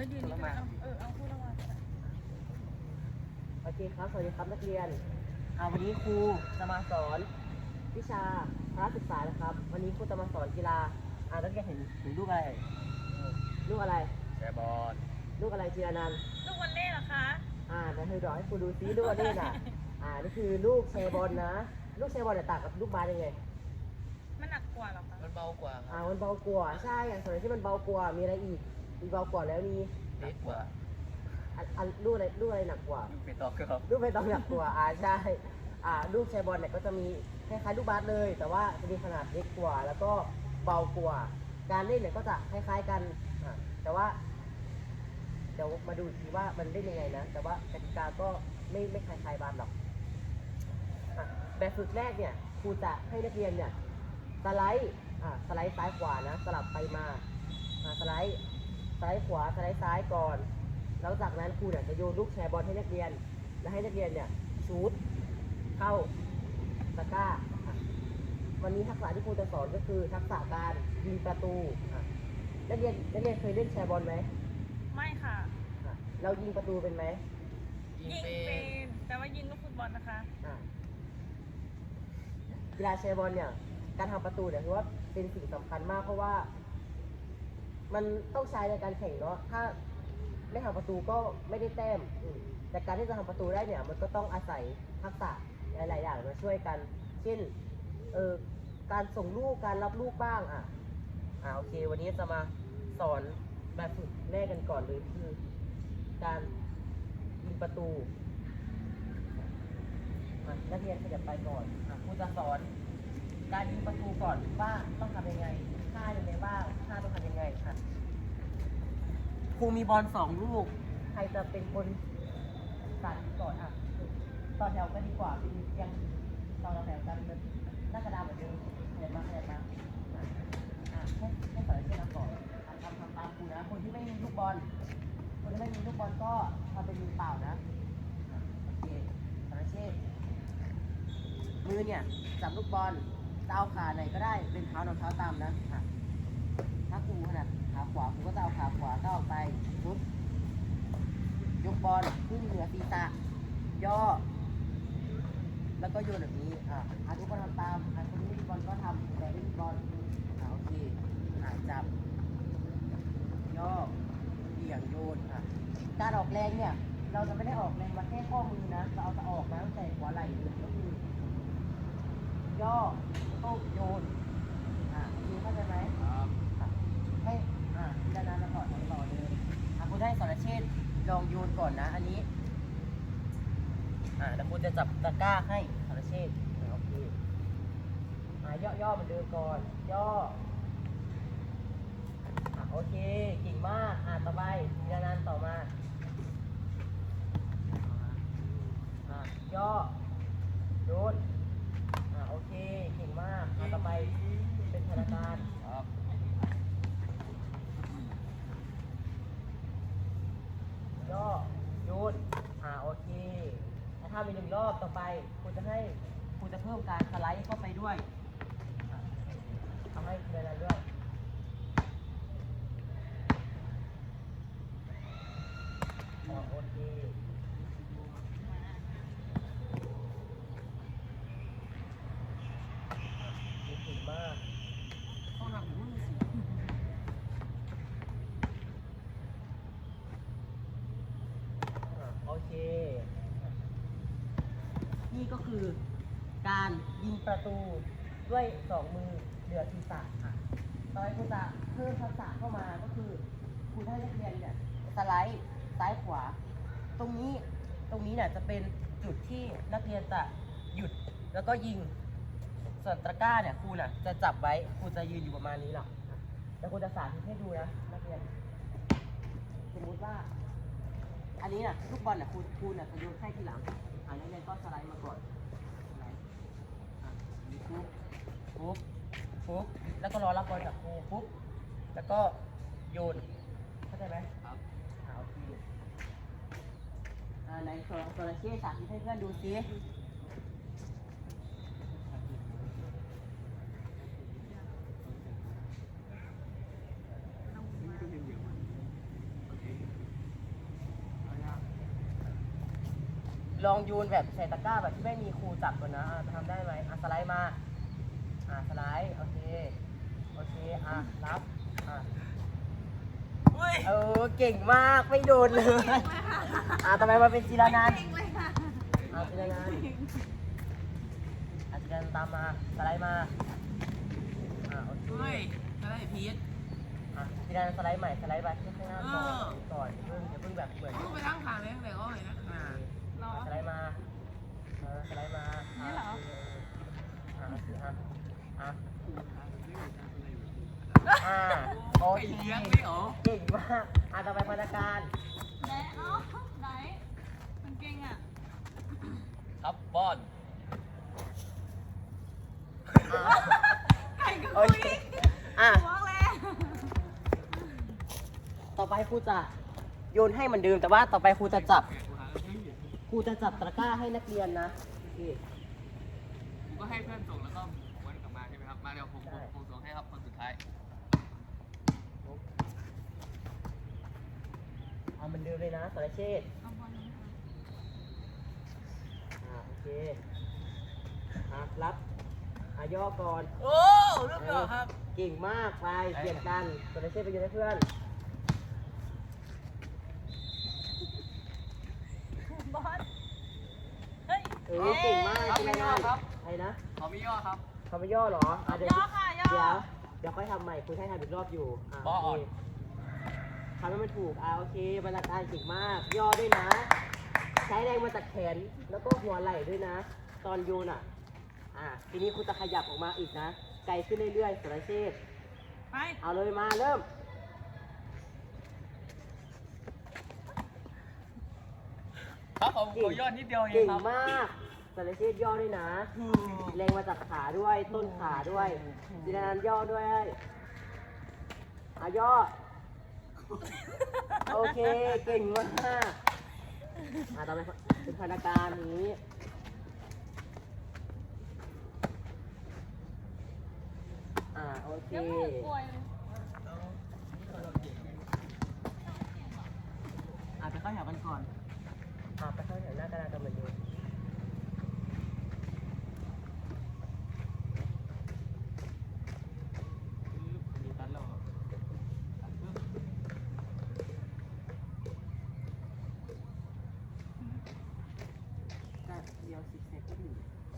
อยืนนี่ก็เอาเออเอาพูดแล้วว่าโอเคครับสวัสดีครับนักเรียนอ่าวันนี้ครูจะมาสอนวิชาพละศึกษานะครับ วันนี้ครูจะมาสอนกีฬาอ่านักเรียนเห็นเห็นลูกอะไรลูกอะไรแชร์บอลลูกอะไรจีรนันท์ลูกวันเล่เหรอคะอ่านะเธอดอกให้ครูดูซิลูกอะไรน่ะอ่านี่คือลูกแชร์บอลนะ ลูกแชร์บอลเนี่ยต่างกับลูกบาสยังไงมันหนักกว่าเหรอคะมันเบากว่าคอ่ามันเบากว่าใช่อย่างส่วนที่มันเบากว่ามีอะไรอีก มีเบากว่าแล้วมีเล็กกว่าอันอันลูกอะไรลูกอะไรหนักกว่า ไปต่อครับลูกไม่ต้องหนักกว่าอ่าใช่อ่าลูกแชร์บอลเนี่ยก็จะมีคล้ายๆลูกบาสเลย แต่ว่าจะมีขนาดเล็กกว่า แล้วก็เบากว่า การเล่นเนี่ยก็จะคล้ายๆกันอ่าแต่ว่า เดี๋ยวมาดูอีกทีว่ามันเล่นยังไงนะ แต่ว่ากติกาก็ไม่ไม่คล้ายๆบาสหรอกอะแบบฝึกแรกเนี่ยครูจะให้นักเรียนเนี่ยสไลด์อ่าสไลด์ซ้ายขวานะ สลับไปมาอ่าสไลด์ สไลด์ขวาสไลด์ซ้ายก่อน แล้วจากนั้นครูเนี่ยจะโยนลูกแชร์บอลให้นักเรียน และให้นักเรียนเนี่ยชูดเข้าตะกร้าอะวันนี้ทักษะที่ครูจะสอนก็คือทักษะการยิงประตูอะนักเรียนนักเรียนเคยเล่นแชร์บอลไหมไม่ค่ะอะ เรายิงประตูเป็นไหมยิงเป็นแต่ว่ายิงลูกฟุตบอลนะคะอะกีฬาแชร์บอลเนี่ยการทำประตูเนี่ยถือว่าเป็นสิ่งสำคัญมากเพราะว่า มันต้องใช้ในการแข่งเนาะถ้าไม่ทำประตูก็ไม่ได้แต้มอืมแต่การที่จะทำประตูได้เนี่ย มันก็ต้องอาศัยทักษะหลายๆอย่างมาช่วยกัน เช่นเออการส่งลูกการรับลูกบ้างอะอ่าโอเค วันนี้จะมาสอนแบบฝึกแรกกันก่อนเลยคือ การยิงประตูอะนักเรียนขยับไปก่อนอะครูจะสอน การยิงประตูก่อนว่าต้องทำยังไงท่ายังไงบ้างท่าต้องทำยังไงค่ะครูมีบอลสองลูก ใครจะเป็นคนสั่นก่อนอะต่อแถวกันดีกว่าเป็นเรียังต่อแถวกันเป็นหน้ากระดานเหมือนเดิมขยับมาขยับมาอะอะให้ให้สอนเช่นก่อนอะทำทำตามครูนะ คนที่ไม่มีลูกบอล คนที่ไม่มีลูกบอลก็ทำเป็นมือเปล่านะอะโอเคสอนเช่นมือเนี่ยจับลูกบอล จะเอาขาไหนก็ได้เป็นเท้านำเท้าตามนะอะถ้าครูขนาดขาขวาครูก็จะเอาขาขวาก้าวออกไปปุ๊บยกบอลขึ้นเหนือศีรษะย่อ แล้วก็โยนแบบนี้อะอะทุกคนทำตามอะคนที่ไม่มีบอลก็ทำแต่ไม่มีบอลอะโอเคอะจับ ย่อเบี่ยงโยนอะการออกแรงเนี่ย เราจะไม่ได้ออกแรงมาแค่ข้อมือนะเราเอาจะออกมาตั้งแต่หัวไหล่เลยก็คือ ย่อโต้โยนอะคุณเข้าใจไหมครับอะให้อะพิจารณามาต่อต่อเลยอะคุณให้สอนเชษฐ์ลองโยนก่อนนะ อันนี้อะแล้วคุณจะจับตะกร้าให้สอนเชษฐ์อะโอเคอะย่อย่อเหมือนเดิมก่อน ย่ออะโอเคเก่งมากอะต่อไปพิจารณาต่อมาอะย่อ โยน อ่าโอเค เก่งมากอ่าต่อไปเป็นธนาคาร ครับ ย่อโยนอ่าโอเคถ้าทำอีกหนึ่งรอบต่อ ไปคุณจะให้คุณจะเพิ่มการสไลด์เข้าไปด้วยอะทำให้เดินด้วยอ่าโอเคเก่งมาก ต้องทำมือสิ อะโอเค นี่ ก็คือ การยิงประตูด้วยสองมือเหนือศีรษะค่ะต่อไปคุณจะเพิ่มทักษะเข้ามาก็คือคุณให้นักเรียนเนี่ยสไลด์ซ้ายขวา ตรงนี้ตรงนี้เนี่ยจะเป็นจุดที่นักเรียนจะหยุดแล้วก็ยิงส่วนตะกร้าเนี่ยครูน่ะจะจับไว้ครูจะยืนอยู่ประมาณนี้หรอกแล้วครูจะสาธิตให้ดูนะนักเรียน สมมุติว่า อั นนี้น่ะลูกบอลน่ะครูครูน่ะจะโยนให้ทีหลังอ่านักเรียนก็สไลด์มาก่อนสไลด์อะนี่ปุ๊บปุ๊บปุ๊บแล้วก็รอรับบอลจากครูปุ๊บแล้วก็โยนเข้าใจไหมครับอ่าโอเคอ่าไหนโซโซลาเช่สาธิตให้เพื่อนดูซิ ลองโยูนแบบใส่ตะกร้าแบบที่ไม่มีครูจับก่อนนะอะทำได้ไหมอะสไลด์มาอะสไลด์โอเคโอเคอะรับอะอุ้ยเออเก่งมากไม่โดนเลยอะทำไมมาเป็นจีรานันท์เก่งเลยค่ะอะจีรานันท์อะจีรานันท์ตามมาสไลด์มาอะโอเคเฮ้ยก็ได้พีทอะจีรานันท์สไลด์ใหม่สไลด์ไปข้างหน้าก่อนเออก่อนอย่าเพิ่งอย่าเพิ่งแบบเหมือน ลูกไปทั้งขาเลยตั้งแต่ก็เลยนะอ่าเหรอ สไลด์มาเออสไลด์มานี่เหรอ อะอะอะอะโอไอ้เคเลี้ยงนี่เหรอเก่งมากอะต่อไปพนักงานไหนเอ้าไหนมันเก่งอะครับบอลอะไก่กับโอคุเคยอะ บอกแล้วต่อไปครูจะโยนให้เหมือนเดิมแต่ว่าต่อไปครูจะจับ ครูจะจับตะกร้าให้นักเรียนนะโอเคผมก็ให้เพื่อนส่งแล้วก็วนกลับมาใช่ไหมครับ มาเดี๋ยวผมใช่ผมส่งให้ครับคนสุดท้าย เอาเหมือนเดิมเลยนะสรเชษฐ์เอาบอลนี้ค่ะอ่าโอเคอะรับอะย่อก่อน โอ้ ลูกเหรอครับ เก่งมากไปเปลี่ยนกันสรเชษฐ์ไปยืนให้เพื่อน บอล เฮ้ยเออเก่งมากครับเป็นไงไม่ย่อครับอะไรนะขอมีย่อครับทำไม่ย่อเหรออะเดี๋ยวย่อค่ะย่อ เดี๋ยวเดี๋ยวค่อยทำใหม่คุณให้ทำอีกรอบอยู่อะย่ออ่อน โเคทำให้มันถูกอะโอเคบรรณาการเก่งมาก ย่อด้วยนะ ใช้แรงมาจากแขนแล้วก็หัวไหล่ด้วยนะ ตอนโยนอะ อะทีนี้คุณจะขยับออกมาอีกนะ ไกลขึ้นเรื่อยๆสรเชษฐ์ไป เอาเลยมาเริ่ม ครับผมขอยอดนิดเดียวเองเก่งครับมากสารเชษย่อด้วยนะ แรงมาจากขาด้วย ต้นขาด้วยจีนานันย่อด้วยอาย่อ โอเค เก่งมากอ่าต่อไปเป็นพนักงานนี้ อ่า โอเคยังไม่ป่วยเลยอ่าไปเข้าแถวกันก่อน อ่าไปเข้าแถวหน้ากระดานกันเหมือนเดิมดีตันแล้วก็เดียวสิบเซนก็ถึง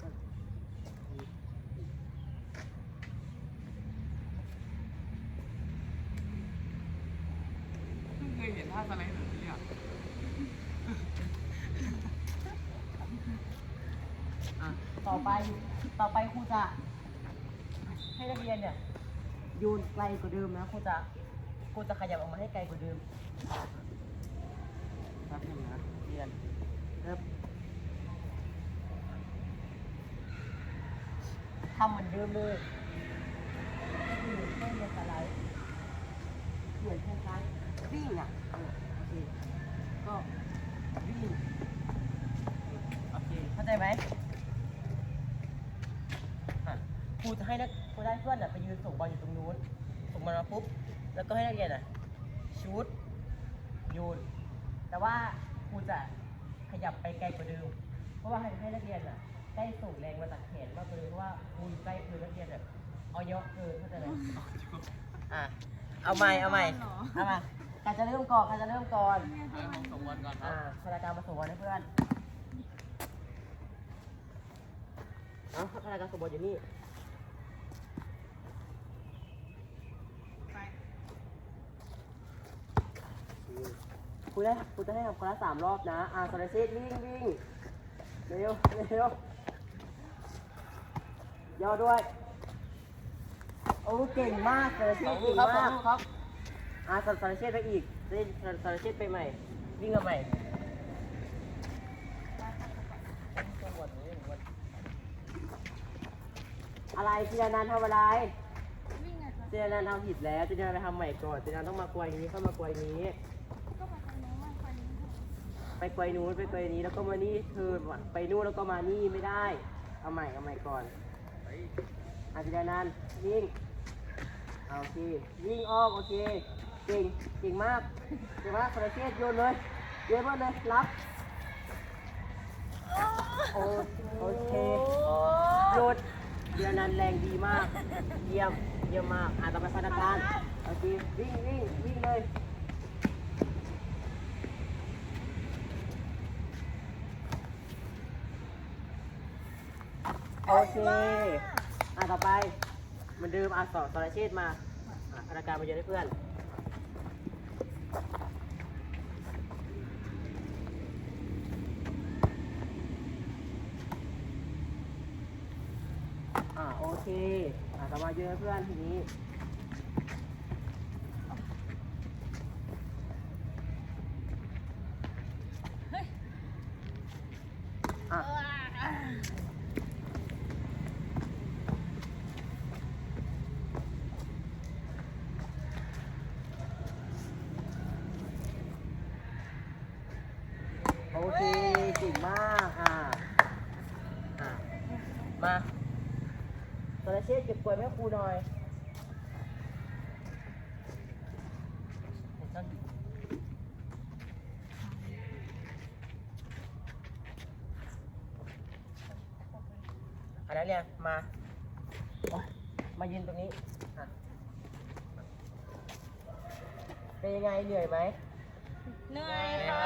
ก็ เพิ่งเคยเห็นท่าสไลด์แบบนี้อะ อะต่อ ไป ต่อไปครูจะ ให้นักเรียนเนี่ยโยนไกลกว่าเดิมนะครูจะครูจะขยับออกมาให้ไกลกว่าเดิมแป๊บหนึงนะเรียนครับทำเหมือนเดิมเลยก็คือให้เรียนสไลด์เหมือนคล้ายๆวิ่งอะโอเคก็วิ่งโอเคเข้าใจไหม อะค รูจะให้นักครูจะให้เพื่อนอะไปยืนส่งบอลอยู่ตรงนู้นส่งบอลมาปุ๊บแล้วก็ให้นักเรียนอะชูดโยนแต่ว่าครูจะขยับไปไกลกว่าเดิมเพราะว่าให้ให้นักเรียนอะได้ส่งแรงมาจากแขนมากเลยเพราะว่าครูอยู่ใกล้คือนักเรียนแบบเอาเยอะเกินเข้าใจไหมอะเอาใหม่เอาใหม่เอามาใครจะเริ่มก่อนใครจะเริ่มก่อนเดี๋ยวผมส่งบอลก่อนครัอ่าบพนักงานมาส่งบอลให้เพื่อนเอาพนักงานส่งบอลอยู่นี่ ไป คุณได้คุณจะให้ทำคนละสามรอบนะ อ่าสารเชษวิ่งวิ่งเร็วเร็วย่อด้วย โอ้เก่งมากสารเชสอษงลูเก่กงครับสอมางกลูกครับอ่าสารสารเชษไปอีกเล่นสารเชษไปใหม่ วิ่งมาใหม่อะไรจีรานันท์ทำอะไรวิ่งไงคะเจนานันทำผิดแล้วเจนานันไปทำใหม่ก่อนเจนานันต้องมากวยนี้เข้ามากวยนี้ ก็ไปทางโน้นไปทางนี้ค่ะ ไปกวยนู้นไปกวยนี้แล้วก็มานี่เธอไปนู่นแล้วก็มานี่ไม่ได้ เอาใหม่เอาใหม่ก่อนอาเจนานันวิ่งเอาโอเควิ่งออกโอเคเก่งเก่งมากเก่งมากคนละเชษโยนเลยโยนมาเลยรับโอโอเคหยุดเดือนนั้นแรงดีมาก เยี่ยมเยี่ยมมากอ่านต่อไปพนักงานโอเควิ่งวิ่งวิ่งเลย โอเค อ่าต่อไปเหมันเดิมอ่านสอนสรเชษฐ์มาอะพนักานมาเยอะให้เพื่อน อ่าโอเค อ่าต่อมาเยอะให้เพื่อนทีนี้ อะโอเคเก่งมาก อ่า อ่า มา ตระเชษเก็บกล้วยแม่ครูหน่อยอันนั้นเนี่ยมาโอ๊ยมายืนตรงนี้อะเป็นยังไงเหนื่อยไหม เหนื่อยค่ะ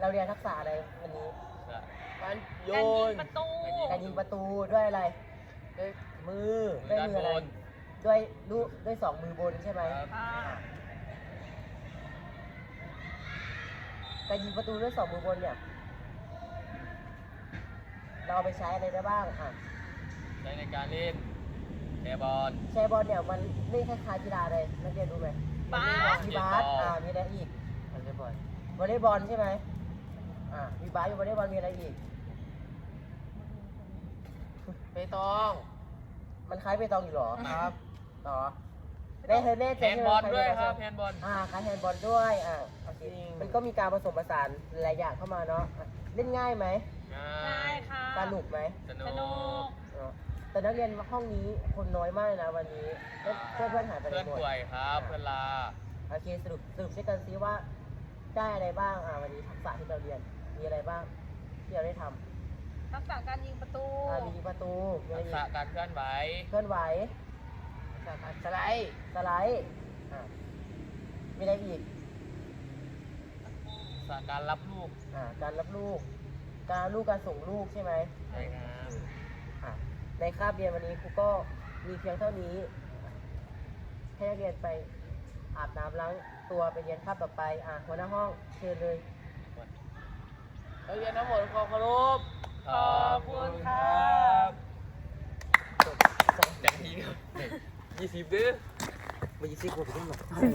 เราเรียนทักษะอะไรวันนี้ การโยการยินงประตู การยิงประตูด้วยอะไร ด้วยมือมืด้วอยด้านมืออะไรบน ด้วยลูกด้วยสองมือบนใช่ไหมครับค่ะการยิงประตูด้วยสองมือบนเนี่ย เราเอาไปใช้อะไรได้บ้างอะใช้ในการเล่นแชร์บอล แชร์บอลเนี่ยมันเล่นคล้ายๆกีฬาอะไรนักเรียนรู้ไหมบาส มีบาสเตะบอลอ่ามีอะไรอีกวอลเลย์บอลวอลเลย์บอลใช่ไหมอ่ามีบาสมีวอลเลย์บอลมีอะไรอีก เปตอง มันคล้ายเปตองอยู่เหรอครับต่อได้เธอแน่ใจแฮนใช่ด์ไหมบอลคล้าด้วยเปตงครับใช่แฮไหมนด์บอลอ่าการแฮนด์บอลด้วยอ่าโอเคจริงมันก็มีการผสมผสานหลายอย่างเข้ามาเนาะอะเล่นง่ายไหมง่าได้ยค่ะสนุกไหมสสนุนุกกเนาะแต่นักเรียนห้องนี้คนน้อยมากเลยนะวันนี้เพื่อนเพื่อนเพื่อนหายไปไหเพื่อนนหมดป่วยครับเพื่อนลาโอเคสรุปสรุปด้วยกันซิว่าได้อะไรบ้างอ่าวันนี้ทักษะที่เราเรียนมีอะไรบ้างที่เราได้ทำ ทักษะการยิงประตู อ่ามียิงประตูมีอะไรทักอีกษะการเคลื่อนไหว เคลื่อนไหวทักษะการสไลด์สไลด์อ่ามีอะไรอีกทักษะการรับลูกอ่าการรับลูก การรับลูกการส่งลูกใช่ไหม ใช่ครับอะในคาบเรียนวันนี้ครูก็มีเพียงเท่านี้ให้นักเรียนไปอาบน้ำล้างตัวไปเรียนคาบต่อไป อะหัวหน้าห้องเชิญเลย นักเรียนทั้งหมดขอเคารพ ขอบคุณค่ะจากทีครับยี่สิบเด้อมายิซิกกูไปขึ้นหน่อย